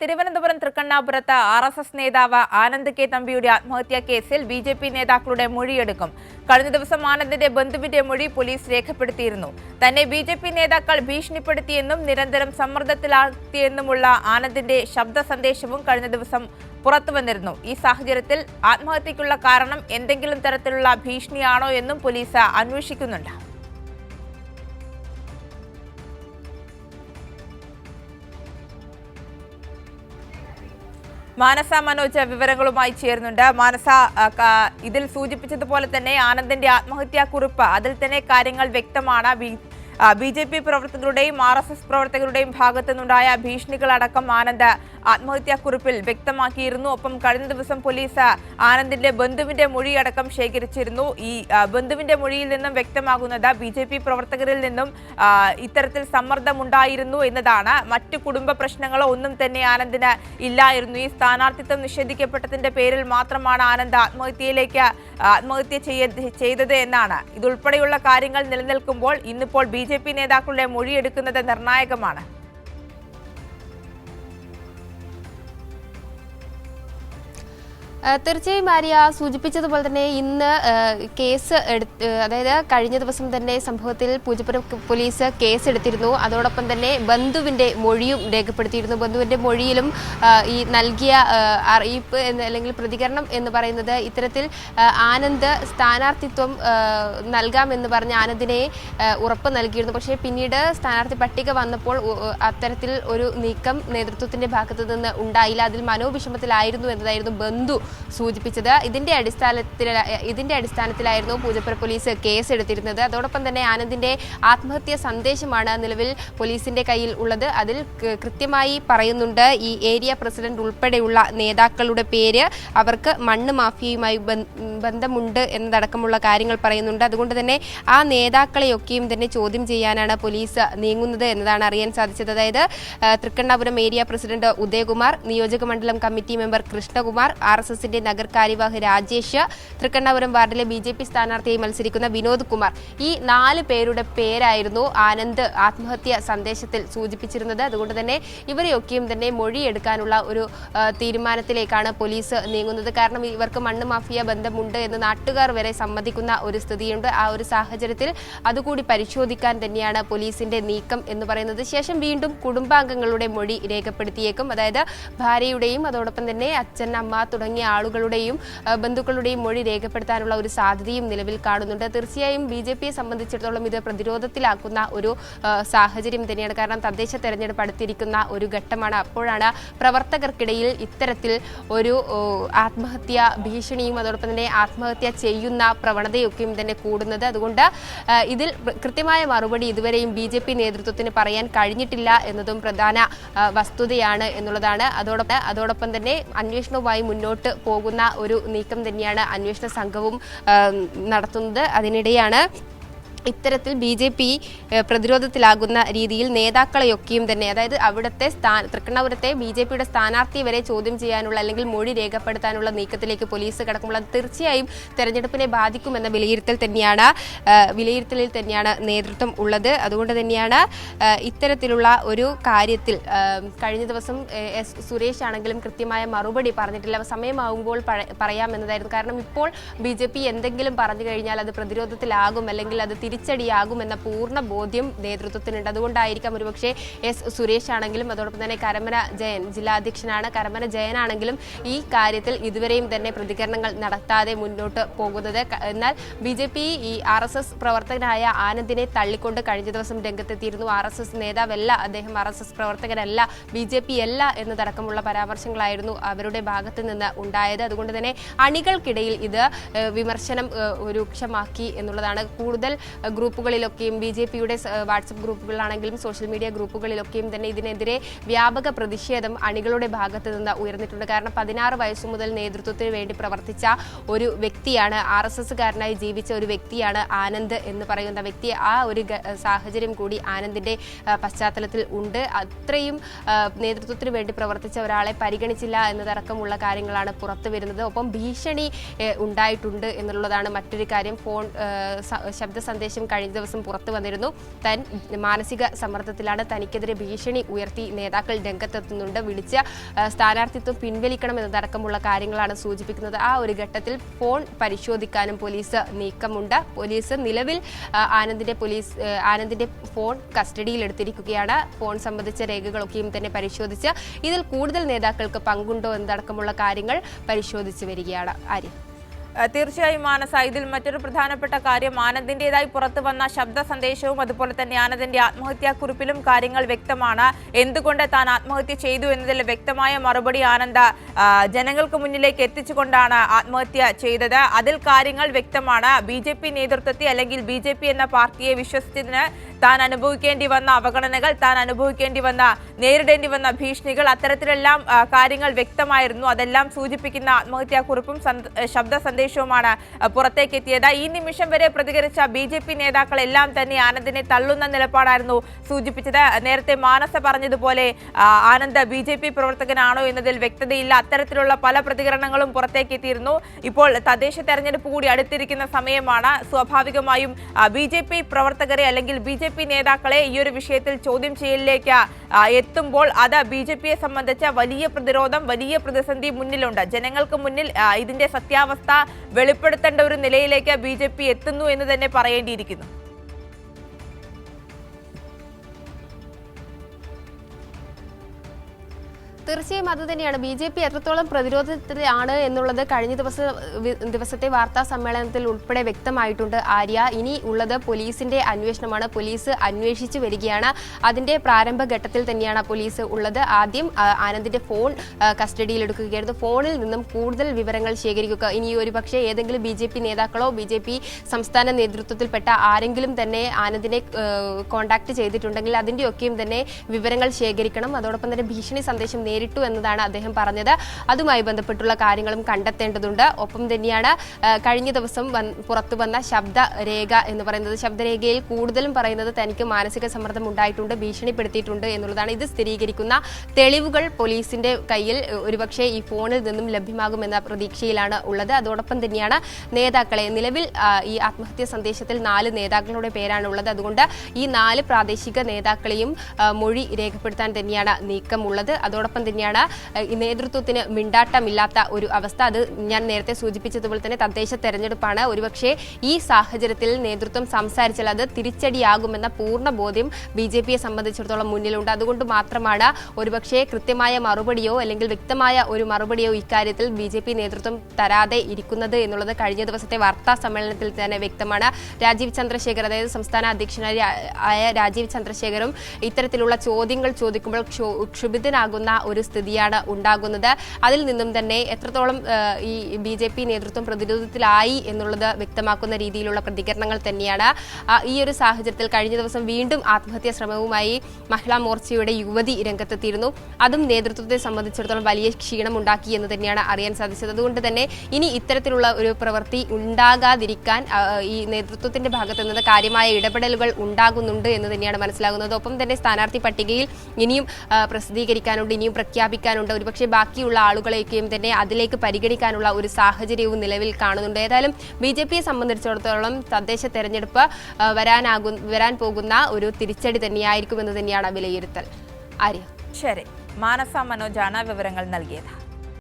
തിരുവനന്തപുരം തൃക്കണ്ണാപുരത്ത് R S S നേതാവ് Anand K തമ്പിയുടെ ആത്മഹത്യാ കേസിൽ ബി ജെ പി നേതാക്കളുടെ മൊഴിയെടുക്കും. കഴിഞ്ഞ ദിവസം ആനന്ദിന്റെ ബന്ധുവിന്റെ മൊഴി പോലീസ് രേഖപ്പെടുത്തിയിരുന്നു. തന്നെ ബി ജെ പി നേതാക്കൾ ഭീഷണിപ്പെടുത്തിയെന്നും നിരന്തരം സമ്മർദ്ദത്തിലാക്കിയെന്നുമുള്ള ആനന്ദിന്റെ ശബ്ദ സന്ദേശവും കഴിഞ്ഞ ദിവസം പുറത്തു വന്നിരുന്നു. ഈ സാഹചര്യത്തിൽ ആത്മഹത്യക്കുള്ള കാരണം എന്തെങ്കിലും തരത്തിലുള്ള ഭീഷണിയാണോ എന്നും പോലീസ് അന്വേഷിക്കുന്നുണ്ട്. മാനസ മനോജ് വിവരങ്ങളുമായി ചേരുന്നുണ്ട്. മാനസ ഇതിൽ സൂചിപ്പിച്ചതുപോലെ തന്നെ ആനന്ദിന്റെ ആത്മഹത്യാ കുറിപ്പ് അതിൽ തന്നെ കാര്യങ്ങൾ വ്യക്തമാണ്. ബി- ജെ പി പ്രവർത്തകരുടെയും ആർ എസ് എസ് പ്രവർത്തകരുടെയും ഭാഗത്തു നിന്നുണ്ടായ ഭീഷണികളടക്കം ആനന്ദ് ആത്മഹത്യാക്കുറിപ്പിൽ വ്യക്തമാക്കിയിരുന്നു. ഒപ്പം കഴിഞ്ഞ ദിവസം പോലീസ് ആനന്ദിന്റെ ബന്ധുവിന്റെ മൊഴിയടക്കം ശേഖരിച്ചിരുന്നു. ഈ ബന്ധുവിന്റെ മൊഴിയിൽ നിന്നും വ്യക്തമാകുന്നത് ബി ജെ പി പ്രവർത്തകരിൽ നിന്നും ഇത്തരത്തിൽ സമ്മർദ്ദമുണ്ടായിരുന്നു എന്നതാണ്. മറ്റു കുടുംബ പ്രശ്നങ്ങളോ ഒന്നും തന്നെ ആനന്ദിന് ഇല്ലായിരുന്നു. ഈ സ്ഥാനാർത്ഥിത്വം നിഷേധിക്കപ്പെട്ടതിന്റെ പേരിൽ മാത്രമാണ് ആനന്ദ് ആത്മഹത്യയിലേക്ക് ആത്മഹത്യ ചെയ്തത് എന്നാണ്. ഇതുൾപ്പെടെയുള്ള കാര്യങ്ങൾ നിലനിൽക്കുമ്പോൾ ഇന്നിപ്പോൾ ബി പി നേതാക്കളുടെ മൊഴിയെടുക്കുന്നത് നിർണായകമാണ്. തീർച്ചയായും ആര്യ സൂചിപ്പിച്ചതുപോലെ തന്നെ ഇന്ന് കേസ് എടുത്ത് അതായത് കഴിഞ്ഞ ദിവസം തന്നെ സംഭവത്തിൽ പൂജപ്പുരം പോലീസ് കേസ് എടുത്തിരുന്നു അതോടൊപ്പം തന്നെ ബന്ധുവിന്റെ മൊഴിയും രേഖപ്പെടുത്തിയിരുന്നു. ബന്ധുവിന്റെ മൊഴിയിലും ഈ നൽകിയ അറിയിപ്പ് എന്ന് അല്ലെങ്കിൽ പ്രതികരണം എന്ന് പറയുന്നത് ഇത്തരത്തിൽ ആനന്ദ് സ്ഥാനാർത്ഥിത്വം നൽകാമെന്ന് പറഞ്ഞ് ആനന്ദിനെ ഉറപ്പ് നൽകിയിരുന്നു. പക്ഷേ പിന്നീട് സ്ഥാനാർത്ഥി പട്ടിക വന്നപ്പോൾ അത്തരത്തിൽ ഒരു നീക്കം നേതൃത്വത്തിന്റെ ഭാഗത്തു നിന്ന് ഉണ്ടായില്ല. അതിൽ മനോവിഷമത്തിലായിരുന്നു എന്നതായിരുന്നു ബന്ധു സൂചിപ്പിച്ചത്. ഇതിന്റെ അടിസ്ഥാനത്തിൽ ഇതിന്റെ അടിസ്ഥാനത്തിലായിരുന്നു പൂജപ്പുര പോലീസ് കേസ് എടുത്തിരുന്നത് അതോടൊപ്പം തന്നെ ആനന്ദിന്റെ ആത്മഹത്യ സന്ദേശമാണ് നിലവിൽ പോലീസിന്റെ കയ്യിൽ ഉള്ളത്. അതിൽ കൃത്യമായി പറയുന്നുണ്ട് ഈ ഏരിയ പ്രസിഡന്റ് ഉൾപ്പെടെയുള്ള നേതാക്കളുടെ പേര് അവർക്ക് മണ്ണ് മാഫിയയുമായി ബന്ധ- ബന്ധമുണ്ട് എന്നതടക്കമുള്ള കാര്യങ്ങൾ പറയുന്നുണ്ട്. അതുകൊണ്ട് തന്നെ ആ നേതാക്കളെയൊക്കെയും തന്നെ ചോദ്യം ചെയ്യാനാണ് പോലീസ് നീങ്ങുന്നത് എന്നതാണ് അറിയാൻ സാധിച്ചത്. അതായത് തൃക്കണ്ണാപുരം ഏരിയ പ്രസിഡന്റ് ഉദയകുമാർ നിയോജക മണ്ഡലം committee member Krishnakumar R S എസിന്റെ നഗർ കാര്യവാഹ് രാജേഷ് തൃക്കണ്ണാപുരം വാർഡിലെ ബി ജെ പി സ്ഥാനാർത്ഥിയായി മത്സരിക്കുന്ന വിനോദ് കുമാർ. ഈ നാല് പേരുടെ പേരായിരുന്നു ആനന്ദ് ആത്മഹത്യ സന്ദേശത്തിൽ സൂചിപ്പിച്ചിരുന്നത്. അതുകൊണ്ട് തന്നെ ഇവരെയൊക്കെയും തന്നെ മൊഴിയെടുക്കാനുള്ള ഒരു തീരുമാനത്തിലേക്കാണ് പോലീസ് നീങ്ങുന്നത്. കാരണം ഇവർക്ക് മണ്ണ് മാഫിയ ബന്ധമുണ്ട് എന്ന് നാട്ടുകാർ വരെ സമ്മതിക്കുന്ന ഒരു സ്ഥിതിയുണ്ട്. ആ ഒരു സാഹചര്യത്തിൽ അതുകൂടി പരിശോധിക്കാൻ തന്നെയാണ് പോലീസിന്റെ നീക്കം എന്ന് പറയുന്നത്. ശേഷം വീണ്ടും കുടുംബാംഗങ്ങളുടെ മൊഴി രേഖപ്പെടുത്തിയേക്കും. അതായത് ഭാര്യയുടെയും അതോടൊപ്പം തന്നെ അച്ഛൻ അമ്മ തുടങ്ങിയ ആളുകളുടെയും ബന്ധുക്കളുടെയും മൊഴി രേഖപ്പെടുത്താനുള്ള ഒരു സാധ്യതയും നിലവിൽ കാണുന്നുണ്ട്. തീർച്ചയായും ബി ജെ പിയെ സംബന്ധിച്ചിടത്തോളം ഇത് പ്രതിരോധത്തിലാക്കുന്ന ഒരു സാഹചര്യം തന്നെയാണ്. കാരണം തദ്ദേശ തെരഞ്ഞെടുപ്പ് അടുത്തിരിക്കുന്ന ഒരു ഘട്ടമാണ്. അപ്പോഴാണ് പ്രവർത്തകർക്കിടയിൽ ഇത്തരത്തിൽ ഒരു ആത്മഹത്യ ഭീഷണിയും അതോടൊപ്പം തന്നെ ആത്മഹത്യ ചെയ്യുന്ന പ്രവണതയൊക്കെയും തന്നെ കൂടുന്നത്. അതുകൊണ്ട് ഇതിൽ കൃത്യമായ മറുപടി ഇതുവരെയും ബി ജെ പി നേതൃത്വത്തിന് പറയാൻ കഴിഞ്ഞിട്ടില്ല എന്നതും പ്രധാന വസ്തുതയാണ് എന്നുള്ളതാണ്. അതോടൊപ്പം അതോടൊപ്പം തന്നെ അന്വേഷണവുമായി മുന്നോട്ട് പോകുന്ന ഒരു നീക്കം തന്നെയാണ് അന്വേഷണ സംഘവും നടത്തുന്നത്. അതിനിടെയാണ് ഇത്തരത്തിൽ ബി ജെ പി പ്രതിരോധത്തിലാകുന്ന രീതിയിൽ നേതാക്കളെയൊക്കെയും തന്നെ അതായത് അവിടുത്തെ സ്ഥാന തൃക്കണ്ണപുരത്തെ ബി ജെ പിയുടെ സ്ഥാനാർത്ഥി വരെ ചോദ്യം ചെയ്യാനുള്ള അല്ലെങ്കിൽ മൊഴി രേഖപ്പെടുത്താനുള്ള നീക്കത്തിലേക്ക് പോലീസ് കടക്കുമ്പോൾ അത് തീർച്ചയായും തെരഞ്ഞെടുപ്പിനെ ബാധിക്കുമെന്ന വിലയിരുത്തൽ തന്നെയാണ് വിലയിരുത്തലിൽ തന്നെയാണ് നേതൃത്വം ഉള്ളത്. അതുകൊണ്ട് തന്നെയാണ് ഇത്തരത്തിലുള്ള ഒരു കാര്യത്തിൽ കഴിഞ്ഞ ദിവസം എസ് സുരേഷ് ആണെങ്കിലും കൃത്യമായ മറുപടി പറഞ്ഞിട്ടില്ല. സമയമാകുമ്പോൾ പറയാമെന്നതായിരുന്നു. കാരണം ഇപ്പോൾ ബി എന്തെങ്കിലും പറഞ്ഞു കഴിഞ്ഞാൽ അത് പ്രതിരോധത്തിലാകും അല്ലെങ്കിൽ അത് തിരിച്ചടിയാകും എന്ന പൂർണ ബോധ്യം നേതൃത്വത്തിനുണ്ട്. അതുകൊണ്ടായിരിക്കാം ഒരുപക്ഷെ എസ് സുരേഷ് ആണെങ്കിലും അതോടൊപ്പം തന്നെ കരമന ജയൻ ജില്ലാധ്യക്ഷനാണ്. കരമന ജയനാണെങ്കിലും ഈ കാര്യത്തിൽ ഇതുവരെയും തന്നെ പ്രതികരണങ്ങൾ നടത്താതെ മുന്നോട്ട് പോകുന്നത്. എന്നാൽ ബി ജെ പി ഈ ആർ എസ് എസ് പ്രവർത്തകനായ ആനന്ദിനെ തള്ളിക്കൊണ്ട് കഴിഞ്ഞ ദിവസം രംഗത്തെത്തിയിരുന്നു. ആർ എസ് എസ് നേതാവല്ല അദ്ദേഹം. ആർ എസ് എസ് പ്രവർത്തകനല്ല ബി ജെ പി അല്ല എന്നതടക്കമുള്ള പരാമർശങ്ങളായിരുന്നു അവരുടെ ഭാഗത്ത് നിന്ന് ഉണ്ടായത്. അതുകൊണ്ട് തന്നെ അണികൾക്കിടയിൽ ഇത് വിമർശനം രൂക്ഷമാക്കി എന്നുള്ളതാണ്. കൂടുതൽ ഗ്രൂപ്പുകളിലൊക്കെയും ബി ജെ പിയുടെ വാട്സപ്പ് ഗ്രൂപ്പുകളിലാണെങ്കിലും സോഷ്യൽ മീഡിയ ഗ്രൂപ്പുകളിലൊക്കെയും തന്നെ ഇതിനെതിരെ വ്യാപക പ്രതിഷേധം അണികളുടെ ഭാഗത്ത് നിന്ന് ഉയർന്നിട്ടുണ്ട്. കാരണം പതിനാറ് വയസ്സു മുതൽ നേതൃത്വത്തിന് വേണ്ടി പ്രവർത്തിച്ച ഒരു വ്യക്തിയാണ് ആർ എസ് എസ്സുകാരനായി ജീവിച്ച ഒരു വ്യക്തിയാണ് ആനന്ദ് എന്ന് പറയുന്ന വ്യക്തി. ആ ഒരു സാഹചര്യം കൂടി ആനന്ദിന്റെ പശ്ചാത്തലത്തിൽ ഉണ്ട്. അത്രയും നേതൃത്വത്തിന് വേണ്ടി പ്രവർത്തിച്ച ഒരാളെ പരിഗണിച്ചില്ല എന്നതടക്കമുള്ള കാര്യങ്ങളാണ് പുറത്തു വരുന്നത്. ഒപ്പം ഭീഷണി ഉണ്ടായിട്ടുണ്ട് എന്നുള്ളതാണ് മറ്റൊരു കാര്യം. ഫോൺ ശബ്ദ സന്ദേശം സന്ദേശം കഴിഞ്ഞ ദിവസം പുറത്തു വന്നിരുന്നു. താൻ മാനസിക സമ്മർദ്ദത്തിലാണ് തനിക്കെതിരെ ഭീഷണി ഉയർത്തി നേതാക്കൾ രംഗത്തെത്തുന്നുണ്ട്. വിളിച്ച സ്ഥാനാർത്ഥിത്വം പിൻവലിക്കണം എന്നതടക്കമുള്ള കാര്യങ്ങളാണ് സൂചിപ്പിക്കുന്നത്. ആ ഒരു ഘട്ടത്തിൽ ഫോൺ പരിശോധിക്കാനും പോലീസ് നീക്കമുണ്ട്. പോലീസ് നിലവിൽ ആനന്ദിന്റെ പോലീസ് ആനന്ദിന്റെ ഫോൺ കസ്റ്റഡിയിൽ എടുത്തിരിക്കുകയാണ് ഫോൺ സംബന്ധിച്ച രേഖകളൊക്കെയും തന്നെ പരിശോധിച്ച് ഇതിൽ കൂടുതൽ നേതാക്കൾക്ക് പങ്കുണ്ടോ എന്നതടക്കമുള്ള കാര്യങ്ങൾ പരിശോധിച്ചു വരികയാണ്. ആര്യ. തീർച്ചയായും മാനസ ഇതിൽ മറ്റൊരു പ്രധാനപ്പെട്ട കാര്യം ആനന്ദിന്റെതായി പുറത്തു വന്ന ശബ്ദ സന്ദേശവും അതുപോലെ തന്നെ ആനന്ദിന്റെ ആത്മഹത്യാക്കുറിപ്പിലും കാര്യങ്ങൾ വ്യക്തമാണ്. എന്തുകൊണ്ട് താൻ ആത്മഹത്യ ചെയ്തു എന്നതിൽ വ്യക്തമായ മറുപടി ആനന്ദ ജനങ്ങൾക്ക് മുന്നിലേക്ക് എത്തിച്ചുകൊണ്ടാണ് ആത്മഹത്യ ചെയ്തത്. അതിൽ കാര്യങ്ങൾ വ്യക്തമാണ്. ബി ജെ പി നേതൃത്വത്തെ അല്ലെങ്കിൽ ബി ജെ പി എന്ന പാർട്ടിയെ വിശ്വസിച്ചതിന് താൻ അനുഭവിക്കേണ്ടി വന്ന അവഗണനകൾ താൻ അനുഭവിക്കേണ്ടി വന്ന നേരിടേണ്ടി വന്ന ഭീഷണികൾ അത്തരത്തിലെല്ലാം കാര്യങ്ങൾ വ്യക്തമായിരുന്നു. അതെല്ലാം സൂചിപ്പിക്കുന്ന ആത്മഹത്യാക്കുറിപ്പും ശബ്ദ സന്ദേശം സന്ദേശവുമാണ് പുറത്തേക്കെത്തിയത്. ഈ നിമിഷം വരെ പ്രതികരിച്ച ബി ജെ പി നേതാക്കളെല്ലാം തന്നെ ആനന്ദിനെ തള്ളുന്ന നിലപാടായിരുന്നു സൂചിപ്പിച്ചത്. നേരത്തെ മാനസ പറഞ്ഞതുപോലെ ആനന്ദ് ബി ജെ പി പ്രവർത്തകനാണോ എന്നതിൽ വ്യക്തതയില്ല. അത്തരത്തിലുള്ള പല പ്രതികരണങ്ങളും പുറത്തേക്ക് എത്തിയിരുന്നു ഇപ്പോൾ തദ്ദേശ തെരഞ്ഞെടുപ്പ് കൂടി അടുത്തിരിക്കുന്ന സമയമാണ്. സ്വാഭാവികമായും ബി ജെ പി പ്രവർത്തകരെ അല്ലെങ്കിൽ ബി ജെ പി നേതാക്കളെ ഈ ഒരു വിഷയത്തിൽ ചോദ്യം ചെയ്യലിലേക്ക് എത്തുമ്പോൾ അത് ബി ജെ പിയെ സംബന്ധിച്ച വലിയ പ്രതിരോധം വലിയ പ്രതിസന്ധി മുന്നിലുണ്ട്. ജനങ്ങൾക്ക് മുന്നിൽ ഇതിന്റെ സത്യാവസ്ഥ വെളിപ്പെടുത്തേണ്ട ഒരു നിലയിലേക്ക് ബി എത്തുന്നു എന്ന് തന്നെ പറയേണ്ടിയിരിക്കുന്നു. തീർച്ചയായും അത് തന്നെയാണ്. ബി ജെ പി എത്രത്തോളം പ്രതിരോധത്തിലാണ് എന്നുള്ളത് കഴിഞ്ഞ ദിവസം ദിവസത്തെ വാർത്താ സമ്മേളനത്തിൽ ഉൾപ്പെടെ വ്യക്തമായിട്ടുണ്ട്. ആര്യ ഇനി ഉള്ളത് പോലീസിന്റെ അന്വേഷണമാണ്. പോലീസ് അന്വേഷിച്ചു വരികയാണ്. അതിന്റെ പ്രാരംഭ ഘട്ടത്തിൽ തന്നെയാണ് പോലീസ് ഉള്ളത്. ആദ്യം ആനന്ദിന്റെ ഫോൺ കസ്റ്റഡിയിൽ എടുക്കുകയായിരുന്നു. ഫോണിൽ നിന്നും കൂടുതൽ വിവരങ്ങൾ ശേഖരിക്കുക. ഇനി ഒരു പക്ഷേ ഏതെങ്കിലും ബി ജെ പി നേതാക്കളോ ബി ജെ പി സംസ്ഥാന നേതൃത്വത്തിൽപ്പെട്ട ആരെങ്കിലും തന്നെ ആനന്ദിനെ കോണ്ടാക്ട് ചെയ്തിട്ടുണ്ടെങ്കിൽ അതിന്റെയൊക്കെയും തന്നെ വിവരങ്ങൾ ശേഖരിക്കണം. അതോടൊപ്പം തന്നെ ഭീഷണി സന്ദേശം നേരിട്ടു എന്നതാണ് അദ്ദേഹം പറഞ്ഞത്. അതുമായി ബന്ധപ്പെട്ടുള്ള കാര്യങ്ങളും കണ്ടെത്തേണ്ടതുണ്ട്. ഒപ്പം തന്നെയാണ് കഴിഞ്ഞ ദിവസം പുറത്തു വന്ന ശബ്ദരേഖ എന്ന് പറയുന്നത്. ശബ്ദരേഖയിൽ കൂടുതലും പറയുന്നത് തനിക്ക് മാനസിക സമ്മർദ്ദം ഉണ്ടായിട്ടുണ്ട് ഭീഷണിപ്പെടുത്തിയിട്ടുണ്ട് എന്നുള്ളതാണ്. ഇത് സ്ഥിരീകരിക്കുന്ന തെളിവുകൾ പോലീസിന്റെ കയ്യിൽ ഒരുപക്ഷെ ഈ ഫോണിൽ നിന്നും ലഭ്യമാകുമെന്ന പ്രതീക്ഷയിലാണ് ഉള്ളത്. അതോടൊപ്പം തന്നെയാണ് നേതാക്കളെ നിലവിൽ ഈ ആത്മഹത്യ സന്ദേശത്തിൽ നാല് നേതാക്കളുടെ പേരാണ് ഉള്ളത് അതുകൊണ്ട് ഈ നാല് പ്രാദേശിക നേതാക്കളെയും മൊഴി രേഖപ്പെടുത്താൻ തന്നെയാണ് നീക്കമുള്ളത്. അതോടൊപ്പം തന്നെയാണ്. നേതൃത്വത്തിന് മിണ്ടാട്ടമില്ലാത്ത ഒരു അവസ്ഥ. അത് ഞാൻ നേരത്തെ സൂചിപ്പിച്ചതുപോലെ തന്നെ തദ്ദേശ തെരഞ്ഞെടുപ്പാണ്. ഒരുപക്ഷെ ഈ സാഹചര്യത്തിൽ നേതൃത്വം സംസാരിച്ചാൽ അത് തിരിച്ചടിയാകുമെന്ന പൂർണ ബോധ്യം ബി ജെ പിയെ സംബന്ധിച്ചിടത്തോളം മുന്നിലുണ്ട്. അതുകൊണ്ട് മാത്രമാണ് ഒരുപക്ഷെ കൃത്യമായ മറുപടിയോ അല്ലെങ്കിൽ വ്യക്തമായ ഒരു മറുപടിയോ ഇക്കാര്യത്തിൽ ബി ജെ പി നേതൃത്വം തരാതെ ഇരിക്കുന്നത് എന്നുള്ളത് കഴിഞ്ഞ ദിവസത്തെ വാർത്താ സമ്മേളനത്തിൽ തന്നെ വ്യക്തമാണ്. രാജീവ് ചന്ദ്രശേഖർ അതായത് സംസ്ഥാന അധ്യക്ഷനായ ആയ രാജീവ് ചന്ദ്രശേഖറും ഇത്തരത്തിലുള്ള ചോദ്യങ്ങൾ ചോദിക്കുമ്പോൾ ക്ഷോ- ക്ഷുഭിതനാകുന്ന ഒരു സ്ഥിതിയാണ് ഉണ്ടാകുന്നത്. അതിൽ നിന്നും തന്നെ എത്രത്തോളം ഈ ബി ജെ പി നേതൃത്വം പ്രതിരോധത്തിലായി എന്നുള്ളത് വ്യക്തമാക്കുന്ന രീതിയിലുള്ള പ്രതികരണങ്ങൾ തന്നെയാണ്. ഈ ഒരു സാഹചര്യത്തിൽ കഴിഞ്ഞ ദിവസം വീണ്ടും ആത്മഹത്യാ ശ്രമവുമായി മഹിളാ മോർച്ചയുടെ യുവതി രംഗത്തെത്തിയിരുന്നു. അതും നേതൃത്വത്തെ സംബന്ധിച്ചിടത്തോളം വലിയ ക്ഷീണം ഉണ്ടാക്കി എന്ന് തന്നെയാണ് അറിയാൻ സാധിച്ചത്. അതുകൊണ്ട് തന്നെ ഇനി ഇത്തരത്തിലുള്ള ഒരു പ്രവൃത്തി ഉണ്ടാകാതിരിക്കാൻ ഈ നേതൃത്വത്തിന്റെ ഭാഗത്തു നിന്ന് കാര്യമായ ഇടപെടലുകൾ ഉണ്ടാകുന്നുണ്ട് എന്ന് തന്നെയാണ് മനസ്സിലാകുന്നത്. ഒപ്പം തന്നെ സ്ഥാനാർത്ഥി പട്ടികയിൽ ഇനിയും പ്രസിദ്ധീകരിക്കാനുണ്ട് ഇനിയും പ്രഖ്യാപിക്കാനുണ്ട്. ഒരുപക്ഷെ ബാക്കിയുള്ള ആളുകളെയൊക്കെയും തന്നെ അതിലേക്ക് പരിഗണിക്കാനുള്ള ഒരു സാഹചര്യവും നിലവിൽ കാണുന്നുണ്ട്. ഏതായാലും ബി ജെ പിയെ സംബന്ധിച്ചിടത്തോളം തദ്ദേശ തെരഞ്ഞെടുപ്പ് വരാനാകു വരാൻ പോകുന്ന ഒരു തിരിച്ചടി തന്നെയായിരിക്കുമെന്ന് തന്നെയാണ് വിലയിരുത്തൽ. ആര്യ. ശരി. മാനസ മനോജാണ് വിവരങ്ങൾ നൽകിയത്.